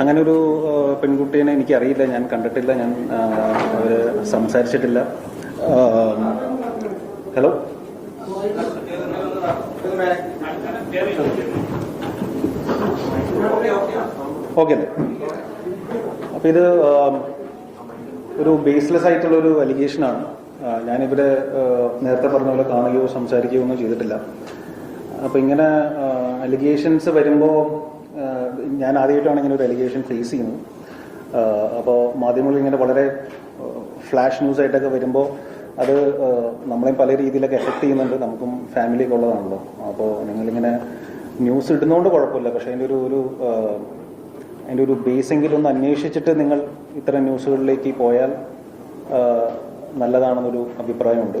അങ്ങനെ ഒരു പെൺകുട്ടീനെ എനിക്കറിയില്ല. ഞാൻ കണ്ടിട്ടില്ല. ഞാൻ അവർ സംസാരിച്ചിട്ടില്ല. ഹലോ? ഓക്കെ. അല്ലേ അപ്പോൾ ഇത് ഒരു ബേസ്ലെസ് ആയിട്ടുള്ള ഒരു അലിഗേഷനാണ് ഞാനിവിടെ നേരത്തെ പറഞ്ഞ പോലെ കാണുകയോ സംസാരിക്കുകയോ ഒന്നും ചെയ്തിട്ടില്ല. അപ്പോൾ ഇങ്ങനെ അലിഗേഷൻസ് വരുമ്പോൾ ഞാൻ ആദ്യമായിട്ടാണ് ഇങ്ങനെ ഒരു എലിഗേഷൻ ഫേസ് ചെയ്യുന്നത്. അപ്പോൾ മാധ്യമങ്ങളിൽ ഇങ്ങനെ വളരെ ഫ്ലാഷ് ന്യൂസ് ആയിട്ടൊക്കെ വരുമ്പോൾ അത് നമ്മളെയും പല രീതിയിലൊക്കെ എഫക്ട് ചെയ്യുന്നുണ്ട്. നമുക്കും ഫാമിലിയൊക്കെ ഉള്ളതാണല്ലോ. അപ്പോൾ നിങ്ങളിങ്ങനെ ന്യൂസ് ഇടുന്നതുകൊണ്ട് കുഴപ്പമില്ല. പക്ഷേ അതിന്റെ ഒരു ഒരു അതിന്റെ ഒരു ബേസെങ്കിലും ഒന്ന് അന്വേഷിച്ചിട്ട് നിങ്ങൾ ഇത്തരം ന്യൂസുകളിലേക്ക് പോയാൽ നല്ലതാണെന്നൊരു അഭിപ്രായമുണ്ട്.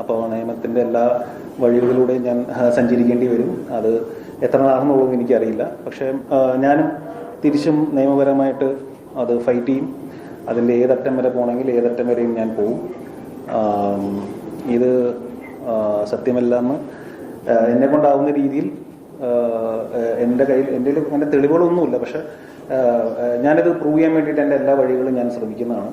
അപ്പോൾ നിയമത്തിന്റെ എല്ലാ വഴികളിലൂടെയും ഞാൻ സഞ്ചരിക്കേണ്ടി വരും. അത് എത്ര നാളെന്നുള്ളതും എനിക്കറിയില്ല. പക്ഷേ ഞാനും തിരിച്ചും നിയമപരമായിട്ട് അത് ഫൈറ്റ് ചെയ്യും. അതിന്റെ ഏതറ്റം വരെ പോകണമെങ്കിൽ ഏതറ്റം വരെയും ഞാൻ പോവും. ഇത് സത്യമല്ലെന്ന് എന്നെ കൊണ്ടാവുന്ന രീതിയിൽ എന്റെ കയ്യിൽ എന്റെ അങ്ങനെ തെളിവുകളൊന്നുമില്ല. പക്ഷെ ഞാനിത് പ്രൂവ് ചെയ്യാൻ വേണ്ടിയിട്ട് എന്റെ എല്ലാ വഴികളും ഞാൻ ശ്രമിക്കുന്നതാണ്.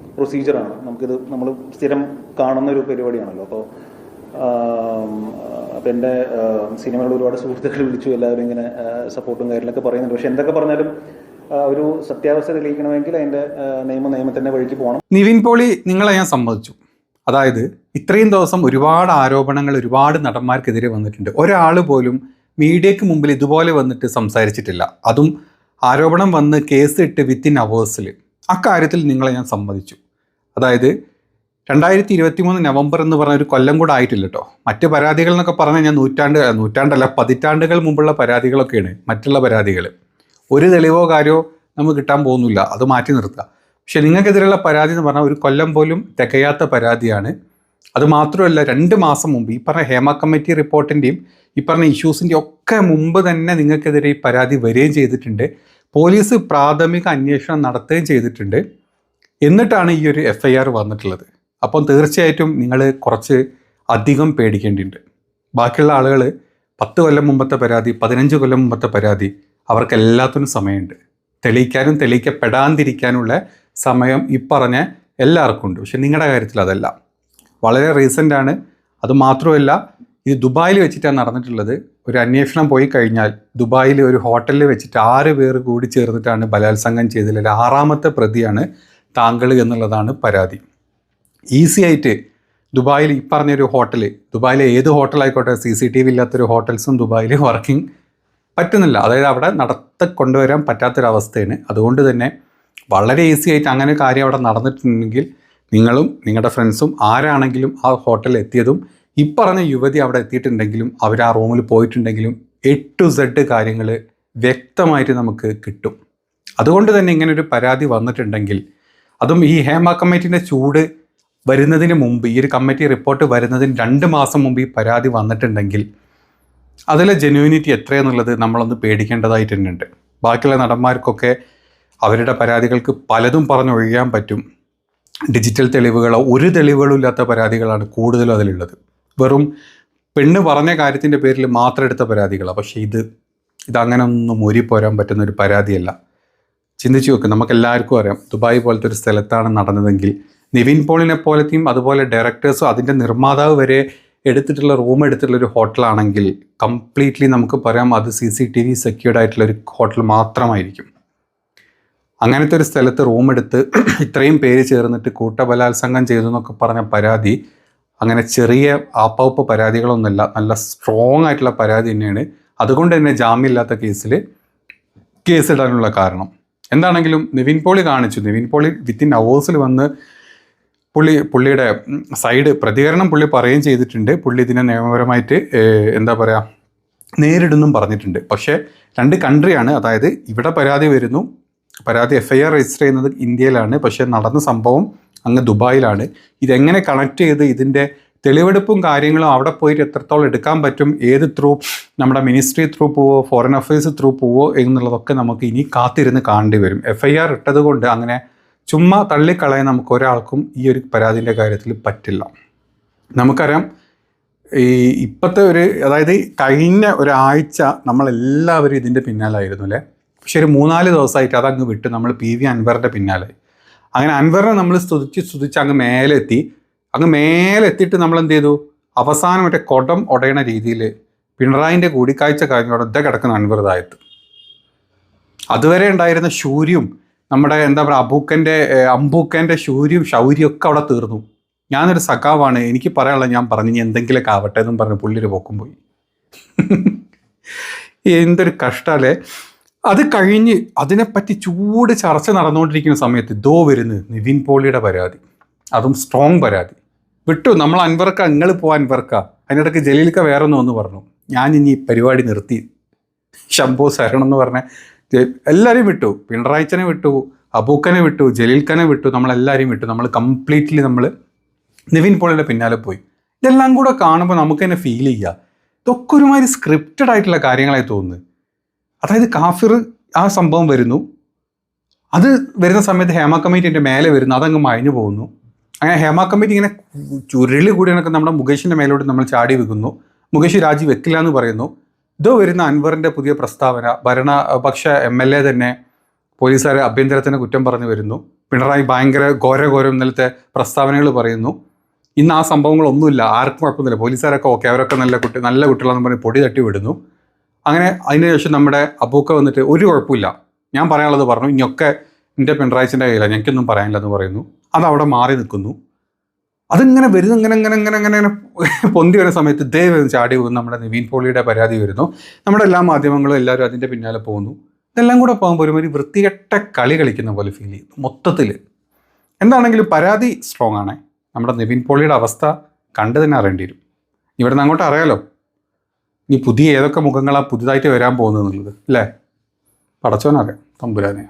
പ്രൊസീജിയറാണ് നമുക്കിത് നമ്മൾ സ്ഥിരം കാണുന്ന ഒരു പരിപാടിയാണല്ലോ. അപ്പോൾ അപ്പം എന്റെ സിനിമകളിൽ ഒരുപാട് സുഹൃത്തുക്കൾ വിളിച്ചു എല്ലാവരും ഇങ്ങനെ സപ്പോർട്ടും കാര്യങ്ങളൊക്കെ പറയുന്നുണ്ട്. പക്ഷെ എന്തൊക്കെ പറഞ്ഞാലും ഒരു സത്യാവസ്ഥ തെളിയിക്കണമെങ്കിൽ അതിന്റെ നിയമ നിയമത്തിന്റെ വഴിക്ക് പോകണം. നിവിൻ പോളി നിങ്ങളെ ഞാൻ സമ്മതിച്ചു. അതായത് ഇത്രയും ദിവസം ഒരുപാട് ആരോപണങ്ങൾ ഒരുപാട് നടന്മാർക്കെതിരെ വന്നിട്ടുണ്ട്. ഒരാൾ പോലും മീഡിയക്ക് മുമ്പിൽ ഇതുപോലെ വന്നിട്ട് സംസാരിച്ചിട്ടില്ല. അതും ആരോപണം വന്ന് കേസ് ഇട്ട് വിത്തിൻ അവേഴ്സിൽ അക്കാര്യത്തിൽ നിങ്ങളെ ഞാൻ സമ്മതിച്ചു. അതായത് രണ്ടായിരത്തി ഇരുപത്തി മൂന്ന് നവംബർ എന്ന് പറഞ്ഞ ഒരു കൊല്ലം കൂടെ ആയിട്ടില്ല കേട്ടോ മറ്റ് പരാതികൾ എന്നൊക്കെ പറഞ്ഞു കഴിഞ്ഞാൽ നൂറ്റാണ്ട് നൂറ്റാണ്ടല്ല പതിറ്റാണ്ടുകൾ മുമ്പുള്ള പരാതികളൊക്കെയാണ് മറ്റുള്ള പരാതികൾ ഒരു തെളിവോ കാര്യമോ നമുക്ക് കിട്ടാൻ പോകുന്നില്ല. അത് മാറ്റി നിർത്തുക. പക്ഷെ നിങ്ങൾക്കെതിരെയുള്ള പരാതി എന്ന് പറഞ്ഞാൽ ഒരു കൊല്ലം പോലും തികയാത്ത പരാതിയാണ്. അത് മാത്രമല്ല രണ്ട് മാസം മുമ്പ് ഈ പറഞ്ഞ ഹേമ കമ്മിറ്റി റിപ്പോർട്ടിന്റെയും ഈ പറഞ്ഞ ഇഷ്യൂസിന്റെയും ഒക്കെ മുമ്പ് തന്നെ നിങ്ങൾക്കെതിരെ ഈ പരാതി വരികയും ചെയ്തിട്ടുണ്ട്. പോലീസ് പ്രാഥമിക അന്വേഷണം നടത്തുകയും ചെയ്തിട്ടുണ്ട്. എന്നിട്ടാണ് ഈ ഒരു എഫ് ഐ ആർ വന്നിട്ടുള്ളത്. അപ്പം തീർച്ചയായിട്ടും നിങ്ങൾ കുറച്ച് അധികം പേടിക്കേണ്ടിയുണ്ട് ബാക്കിയുള്ള ആളുകൾ പത്ത് കൊല്ലം മുമ്പത്തെ പരാതി പതിനഞ്ച് കൊല്ലം മുമ്പത്തെ പരാതി അവർക്ക് എല്ലാത്തിനും സമയമുണ്ട്. തെളിയിക്കാനും തെളിയിക്കപ്പെടാതിരിക്കാനുള്ള സമയം ഈ പറഞ്ഞ എല്ലാവർക്കും ഉണ്ട്. പക്ഷെ നിങ്ങളുടെ കാര്യത്തിൽ അതല്ല. വളരെ റീസെന്റ് ആണ്. അത് മാത്രമല്ല ഇത് ദുബായിൽ വെച്ചിട്ടാണ് നടന്നിട്ടുള്ളത്. ഒരു അന്വേഷണം പോയി കഴിഞ്ഞാൽ ദുബായിൽ ഒരു ഹോട്ടലിൽ വെച്ചിട്ട് ആറ് പേർ കൂടി ചേർന്നിട്ടാണ് ബലാത്സംഗം ചെയ്തതിൽ ആറാമത്തെ പ്രതിയാണ് താങ്കൾ എന്നുള്ളതാണ് പരാതി. ഈസി ആയിട്ട് ദുബായിൽ ഈ പറഞ്ഞൊരു ഹോട്ടൽ ദുബായിലെ ഏത് ഹോട്ടലായിക്കോട്ടെ സി സി ടി വി ഇല്ലാത്തൊരു ഹോട്ടൽസും ദുബായിൽ വർക്കിംഗ് പറ്റുന്നില്ല. അതായത് അവിടെ നടത്ത കൊണ്ടുവരാൻ പറ്റാത്തൊരവസ്ഥയാണ്. അതുകൊണ്ട് തന്നെ വളരെ ഈസി ആയിട്ട് അങ്ങനെ കാര്യം അവിടെ നടന്നിട്ടുണ്ടെങ്കിൽ നിങ്ങളും നിങ്ങളുടെ ഫ്രണ്ട്സും ആരാണെങ്കിലും ആ ഹോട്ടലിൽ എത്തിയതും ഈ പറഞ്ഞ യുവതി അവിടെ എത്തിയിട്ടുണ്ടെങ്കിലും അവർ ആ റൂമിൽ പോയിട്ടുണ്ടെങ്കിലും എ ടു സെഡ് കാര്യങ്ങൾ വ്യക്തമായിട്ട് നമുക്ക് കിട്ടും. അതുകൊണ്ട് തന്നെ ഇങ്ങനൊരു പരാതി വന്നിട്ടുണ്ടെങ്കിൽ അതും ഈ ഹേമ കമ്മിറ്റിന്റെ ചൂട് വരുന്നതിന് മുമ്പ് ഈ ഒരു കമ്മിറ്റി റിപ്പോർട്ട് വരുന്നതിന് രണ്ട് മാസം മുമ്പ് ഈ പരാതി വന്നിട്ടുണ്ടെങ്കിൽ അതിലെ ജെന്യൂനിറ്റി എത്രയെന്നുള്ളത് നമ്മളൊന്ന് പേടിക്കേണ്ടതായിട്ട് തന്നെയുണ്ട്. ബാക്കിയുള്ള നടന്മാർക്കൊക്കെ അവരുടെ പരാതികൾക്ക് പലതും പറഞ്ഞൊഴിയാൻ പറ്റും. ഡിജിറ്റൽ തെളിവുകളോ ഒരു തെളിവുകളും ഇല്ലാത്ത പരാതികളാണ് കൂടുതലും അതിലുള്ളത്. വെറും പെണ്ണ് പറഞ്ഞ കാര്യത്തിന്റെ പേരിൽ മാത്രം എടുത്ത പരാതികളാണ് പക്ഷേ ഇത് ഇതങ്ങനെ ഒന്നും പോരാൻ പറ്റുന്ന ഒരു പരാതിയല്ല. ചിന്തിച്ചു നോക്ക് നമുക്ക് എല്ലാവർക്കും അറിയാം ദുബായ് പോലത്തെ ഒരു സ്ഥലത്താണ് നടന്നതെങ്കിൽ നിവിൻ പോളിനെ പോലത്തെയും അതുപോലെ ഡയറക്ടേഴ്സും അതിന്റെ നിർമ്മാതാവ് വരെ എടുത്തിട്ടുള്ള റൂം എടുത്തിട്ടുള്ള ഒരു ഹോട്ടലാണെങ്കിൽ കംപ്ലീറ്റ്ലി നമുക്ക് പറയാം അത് C C T V secured ആയിട്ടുള്ള ഒരു ഹോട്ടൽ മാത്രമായിരിക്കും. അങ്ങനത്തെ ഒരു സ്ഥലത്ത് റൂം എടുത്ത് ഇത്രയും പേര് ചേർന്നിട്ട് കൂട്ടബലാത്സംഗം ചെയ്തു എന്നൊക്കെ പറഞ്ഞ പരാതി അങ്ങനെ ചെറിയ ആപ്പവപ്പ് പരാതികളൊന്നുമല്ല നല്ല സ്ട്രോങ് ആയിട്ടുള്ള പരാതി തന്നെയാണ്. അതുകൊണ്ട് തന്നെ ജാമ്യമില്ലാത്ത കേസിൽ കേസിടാനുള്ള കാരണം. എന്താണെങ്കിലും നിവിൻ പോളി കാണിച്ചു. നിവിൻ പോളി വിത്തിൻ അവേഴ്സിൽ വന്ന് പുള്ളി പുള്ളിയുടെ സൈഡ് പ്രതികരണം പുള്ളി പറയുകയും ചെയ്തിട്ടുണ്ട്. പുള്ളി ഇതിനെ നിയമപരമായിട്ട് എന്താ പറയുക നേരിടുന്നും പറഞ്ഞിട്ടുണ്ട്. പക്ഷേ രണ്ട് കൺട്രിയാണ് അതായത് ഇവിടെ പരാതി വരുന്നു. പരാതി എഫ് ഐ ആർ രജിസ്റ്റർ ചെയ്യുന്നത് ഇന്ത്യയിലാണ്. പക്ഷേ നടന്ന സംഭവം അങ്ങ് ദുബായിലാണ്. ഇതെങ്ങനെ കണക്ട് ചെയ്ത് ഇതിന്റെ തെളിവെടുപ്പും കാര്യങ്ങളും അവിടെ പോയിട്ട് എത്രത്തോളം എടുക്കാൻ പറ്റും ഏത് ത്രൂ നമ്മുടെ മിനിസ്ട്രി ത്രൂ പോവോ ഫോറിൻ അഫയേഴ്സ് ത്രൂ പോവോ എന്നുള്ളതൊക്കെ നമുക്ക് ഇനി കാത്തിരുന്ന് കാണേണ്ടി വരും. എഫ് ഐ ആർ ഇട്ടത് കൊണ്ട് അങ്ങനെ ചുമ്മാ തള്ളിക്കളയാൻ നമുക്ക് ഒരാൾക്കും ഈ ഒരു പരാതിന്റെ കാര്യത്തിൽ പറ്റില്ല. നമുക്കറിയാം ഈ ഇപ്പോഴത്തെ ഒരു അതായത് കഴിഞ്ഞ ഒരാഴ്ച നമ്മളെല്ലാവരും ഇതിന്റെ പിന്നാലായിരുന്നു അല്ലേ? പക്ഷെ ഒരു മൂന്നാൽ ദിവസമായിട്ട് അതങ്ങ് വിട്ട് നമ്മൾ പി വി അൻവറിന്റെ പിന്നാലെ അങ്ങനെ അൻവറിനെ നമ്മൾ സ്തുതിച്ച് സ്തുതിച്ച് അങ്ങ് മേലെ എത്തി അങ്ങ് മേലെ എത്തിയിട്ട് നമ്മൾ എന്ത് ചെയ്തു? അവസാനം മറ്റേ കൊടം ഉടയണ രീതിയിൽ പിണറായിന്റെ കൂടിക്കാഴ്ച കഴിഞ്ഞോടെ ഇതേ കിടക്കുന്ന അൻവറുതായത് അതുവരെ ഉണ്ടായിരുന്ന ശൂര്യം നമ്മുടെ എന്താ പറയുക അബൂക്കന്റെ അമ്പൂക്കന്റെ ശൂര്യം ശൗര്യം ഒക്കെ അവിടെ തീർന്നു. ഞാനൊരു സഖാവാണ് എനിക്ക് പറയാനുള്ള ഞാൻ പറഞ്ഞു ഇനി എന്തെങ്കിലുമൊക്കെ ആവട്ടെ എന്നും പറഞ്ഞ് പുള്ളിയൊരു പോക്കും പോയി. എന്തൊരു കഷ്ടല്ലേ? അത് കഴിഞ്ഞ് അതിനെപ്പറ്റി ചൂട് ചർച്ച നടന്നുകൊണ്ടിരിക്കുന്ന സമയത്ത് ഇതോ വരുന്നത് നിവിൻ പോളിയുടെ പരാതി. അതും സ്ട്രോങ് പരാതി. വിട്ടു നമ്മൾ അൻവർക്ക നിങ്ങൾ പോവാൻ അൻവർക്ക. അതിനിടയ്ക്ക് ജലീൽക്ക വേറെ ഒന്ന് പറഞ്ഞു ഞാൻ ഇനി പരിപാടി നിർത്തി. ശംഭു സരണം എന്ന് പറഞ്ഞ എല്ലാവരെയും വിട്ടു. പിണറായിച്ചനെ വിട്ടു അബൂക്കനെ വിട്ടു ജലീൽക്കനെ വിട്ടു നമ്മളെല്ലാവരെയും വിട്ടു. നമ്മൾ കംപ്ലീറ്റ്ലി നമ്മൾ നിവിൻ പോളിയുടെ പിന്നാലെ പോയി. ഇതെല്ലാം കൂടെ കാണുമ്പോൾ നമുക്ക് തന്നെ ഫീൽ ചെയ്യുക ഇതൊക്കെ ഒരുമാതിരി സ്ക്രിപ്റ്റഡ് ആയിട്ടുള്ള കാര്യങ്ങളായി തോന്നുന്നു. അതായത് കാഫിർ ആ സംഭവം വരുന്നു. അത് വരുന്ന സമയത്ത് ഹേമ കമ്മിറ്റിന്റെ മേലെ വരുന്നു. അതങ്ങ് മയഞ്ഞു പോകുന്നു. അങ്ങനെ ഹേമ കമ്മിറ്റി ഇങ്ങനെ ചുരുളി കൂടി കണക്ക് നമ്മുടെ മുകേഷിന്റെ മേലോട്ട് നമ്മൾ ചാടി വെക്കുന്നു മുകേഷ് രാജി വെക്കില്ല എന്ന് പറയുന്നു. ഇതോ വരുന്ന അൻവറിന്റെ പുതിയ പ്രസ്താവന. ഭരണപക്ഷ എം എൽ എ തന്നെ പോലീസുകാരെ ആഭ്യന്തരത്തിന് കുറ്റം പറഞ്ഞു വരുന്നു. പിണറായി ഭയങ്കര ഘോര ഘോരം ഇന്നലത്തെ പ്രസ്താവനകൾ പറയുന്നു. ഇന്ന് ആ സംഭവങ്ങളൊന്നുമില്ല. ആർക്കും കുഴപ്പമൊന്നുമില്ല. പോലീസുകാരൊക്കെ ഓക്കെ. അവരൊക്കെ നല്ല കുട്ടി നല്ല കുട്ടികളെന്ന് പറഞ്ഞ് പൊടി തട്ടി വിടുന്നു. അങ്ങനെ അതിനുശേഷം നമ്മുടെ അബൂക്ക വന്നിട്ട് ഒരു കുഴപ്പമില്ല. ഞാൻ പറയാനുള്ളത് പറഞ്ഞു. ഇനിയൊക്കെ എന്റെ പിണറായിച്ചിന്റെ കയ്യിലാണ് ഞങ്ങൾക്കൊന്നും പറയാനില്ല എന്ന് പറയുന്നു. അത് അവിടെ മാറി നിൽക്കുന്നു. അതിങ്ങനെ വരുന്നു ഇങ്ങനെ ഇങ്ങനെ ഇങ്ങനെ ഇങ്ങനെ ഇങ്ങനെ പൊന്തി വരുന്ന സമയത്ത് ദൈവം ചാടി പോകുന്നു നമ്മുടെ നിവീൻ പോളിയുടെ പരാതി വരുന്നു. നമ്മുടെ എല്ലാ മാധ്യമങ്ങളും എല്ലാവരും അതിന്റെ പിന്നാലെ പോകുന്നു. ഇതെല്ലാം കൂടെ പോകുമ്പോൾ ഒരുമാതിരി വൃത്തികെട്ട കളി കളിക്കുന്ന പോലെ ഫീൽ ചെയ്യുന്നു മൊത്തത്തിൽ. എന്താണെങ്കിലും പരാതി സ്ട്രോങ് ആണ്. നമ്മുടെ നിവിൻ പോളിയുടെ അവസ്ഥ കണ്ടു തന്നെ അറിയേണ്ടി വരും. ഇവിടെ നിന്ന് അങ്ങോട്ട് അറിയാലോ. ഇനി പുതിയ ഏതൊക്കെ മുഖങ്ങളാണ് പുതുതായിട്ട് വരാൻ പോകുന്നത് എന്നുള്ളത് അല്ലേ? പടച്ചോനറിയാം തമ്പുരാനെ.